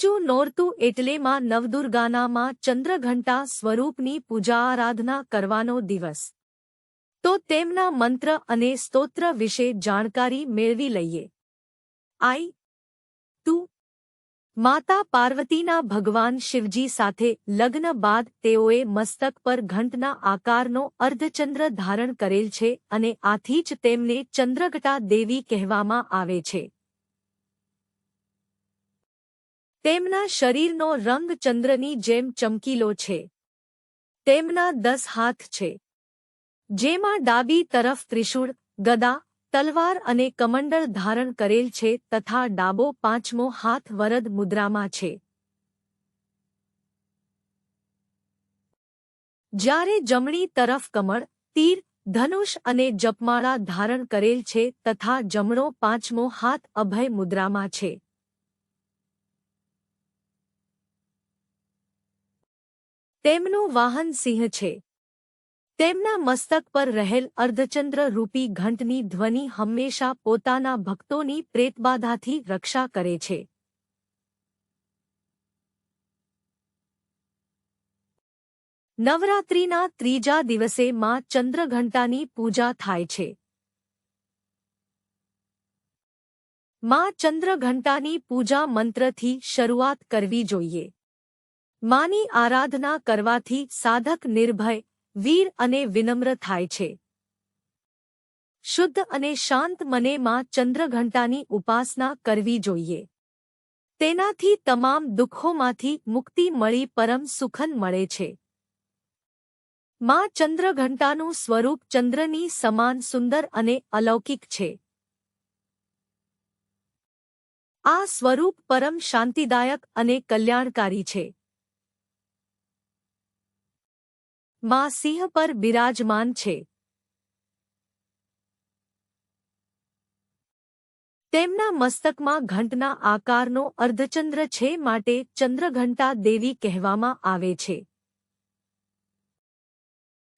ત્રીજું નોરતું એટલે માં નવદુર્ગાના ચંદ્રઘંટા સ્વરૂપની પૂજા આરાધના કરવાનો દિવસ. તો તેમના મંત્ર અને સ્તોત્ર વિશે જાણકારી મેળવી લઈએ. આઈ. તું માતા પાર્વતીના ભગવાન શિવજી સાથે લગ્ન બાદ તેઓએ મસ્તક પર ઘંટના આકારનો અર્ધચંદ્ર ધારણ કરેલ છે અને આથી જ તેમને ચંદ્રઘટા દેવી કહેવામાં આવે છે. તેમના શરીરનો રંગ ચંદ્રની જેમ ચમકીલો છે. તેમના દસ હાથ છે. જેમાં ડાબી તરફ ત્રિશૂળ, ગદા, તલવાર અને કમંડળ ધારણ કરેલ છે તથા ડાબો પાંચમો હાથ વરદ મુદ્રામાં છે. જ્યારે જમણી તરફ કમળ, તીર, ધનુષ અને જપમાળા ધારણ કરેલ છે તથા જમણો પાંચમો હાથ અભય મુદ્રામાં છે. તેમનું વાહન સિંહ છે. તેમના મસ્તક પર રહેલ અર્ધચંદ્ર રૂપી ઘંટની ધ્વનિ હંમેશા પોતાના ભક્તોની પ્રેતબાધાથી રક્ષા કરે છે. નવરાત્રિના ત્રીજા દિવસે માં ચંદ્રઘંટાની પૂજા થાય છે. માં ચંદ્રઘંટાની પૂજા મંત્રથી શરૂઆત કરવી જોઈએ. માની આરાધના કરવાથી સાધક નિર્ભય, વીર અને વિનમ્ર થાય છે. શુદ્ધ અને શાંત મને માં ચંદ્રઘંટાની ઉપાસના કરવી જોઈએ. તેનાથી તમામ દુઃખોમાંથી મુક્તિ મળી પરમ સુખન મળે છે. માં ચંદ્રઘંટાનું સ્વરૂપ ચંદ્રની સમાન સુંદર અને અલૌકિક છે. આ સ્વરૂપ પરમ શાંતિદાયક અને કલ્યાણકારી છે. માં સિંહ પર બિરાજમાન છે. તેમના મસ્તકમાં ઘંટના આકારનો અર્ધચંદ્ર છે માટે ચંદ્રઘંટા દેવી કહેવામાં આવે છે.